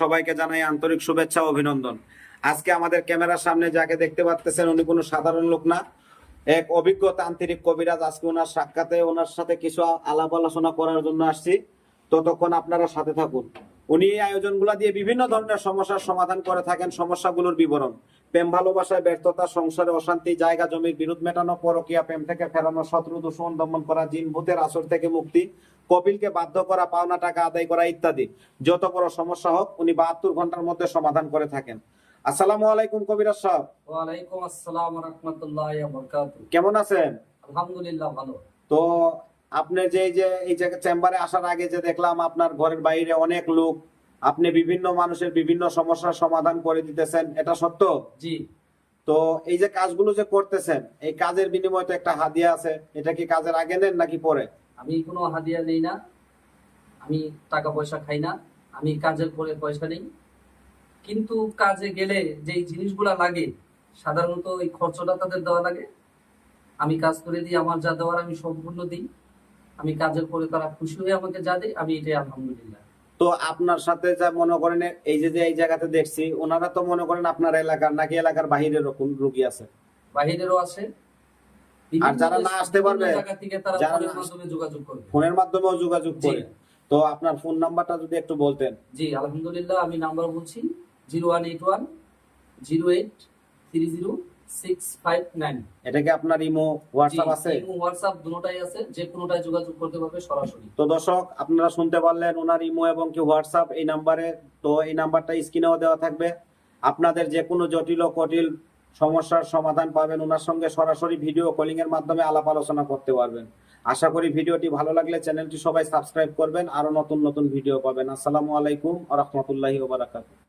সবাইকে জানাই আন্তরিক শুভেচ্ছা অভিনন্দন। আজকে আমাদের ক্যামেরার সামনে দেখতে উনি কোনো সাধারণ লোক না, এক অভিজ্ঞ তান্ত্রিক কবিরাজ। আজকে ওনার সাক্ষাতে ওনার সাথে কিছু আলাপ আলোচনা করার জন্য আসছি। ততক্ষণ আপনারা সাথে থাকুন। উনি এই আয়োজনগুলো দিয়ে বিভিন্ন ধরনের সমস্যার সমাধান করে থাকেন। সমস্যাগুলোর বিবরণ। প্রেম ভালোবাসায় ব্যর্থতা সংসারে অশান্তি জায়গা জমির বিরোধ মেটানো পরকিয়া প্রেম থেকে ফেরানো শত্রু দূষণ দমন করা জিন ভূতের আসর থেকে মুক্তি কপিলকে বাধ্য করা পাওনা টাকা আদায় করা ইত্যাদি। যত বড় সমস্যা হোক উনি বাহাত্তর ঘণ্টার মধ্যে সমাধান করে থাকেন। আসসালামু আলাইকুম কবিরাজ সাহেব ওয়ালাইকুম আসসালাম রহমতুল্লাহ বরকাত কেমন আছেন? আলহামদুলিল্লাহ ভালো। তো আপনি যে যে এই যে চেম্বারে আসার আগে যে দেখলাম আপনার ঘরের বাইরে অনেক লোক আপনি বিভিন্ন মানুষের বিভিন্ন সমস্যার সমাধান করে দিতেছেন এটা সত্য? জি। তো এই যে কাজগুলো যে করতেছেন এই কাজের বিনিময়ে তো একটা হাদিয়া আছে এটা কি কাজের আগে নেন নাকি পরে? আমি কোনো হাদিয়া নেই না। আমি টাকা পয়সা খাই না। আমি কাজের পরে পয়সা নেই। কিন্তু কাজে গেলে যেই জিনিসগুলা লাগে সাধারণত এই খরচটা তাদের দেওয়া লাগে। আমি কাজ করে দিই আমার যা দেওয়ার আমি সম্পূর্ণ দিই। আমি কাজের পরে তারা খুশি হয়ে আমাকে যা দেয় আমি এটাই আলহামদুলিল্লাহ। তো আপনার সাথে যা মনে করেন এই যে যে এই জায়গাতে দেখছি ওনারা তো মনে করেন আপনার এলাকার নাকি এলাকার বাহিরের রকম রুগী আছে? বাহিরেরও আছে। আর যারা না আসতে পারবে, যারা ফোনের মাধ্যমে যোগাযোগ করবে ফোনের মাধ্যমেও যোগাযোগ করে। তো আপনার ফোন নাম্বারটা যদি একটু বলতেন। জি আলহামদুলিল্লাহ আমি নাম্বার বলছি zero one eight one zero eight three zero six five nine এটা কি আপনার ইমো হোয়াটসঅ্যাপ আছে? হোয়াটসঅ্যাপ দুটোটাই আছে যে কোনোটাই যোগাযোগ করতে পারবে সরাসরি। তো দর্শক আপনারা শুনতে পারলেন ওনার ইমো এবং কি হোয়াটসঅ্যাপ এই নাম্বারে। তো এই নাম্বারটা স্ক্রিনেও দেওয়া থাকবে। আপনাদের যে কোনো জটিল ও কটিল সমস্যার সমাধান পাবেন ওনার সঙ্গে সরাসরি ভিডিও কলিং এর মাধ্যমে আলাপ আলোচনা করতে পারবেন। আশা করি ভিডিওটি ভালো লাগলে চ্যানেলটি সবাই সাবস্ক্রাইব করবেন। আরও নতুন নতুন ভিডিও পাবেন। আসসালামু আলাইকুম রহমতুল্লাহি ওবারাকাতুহু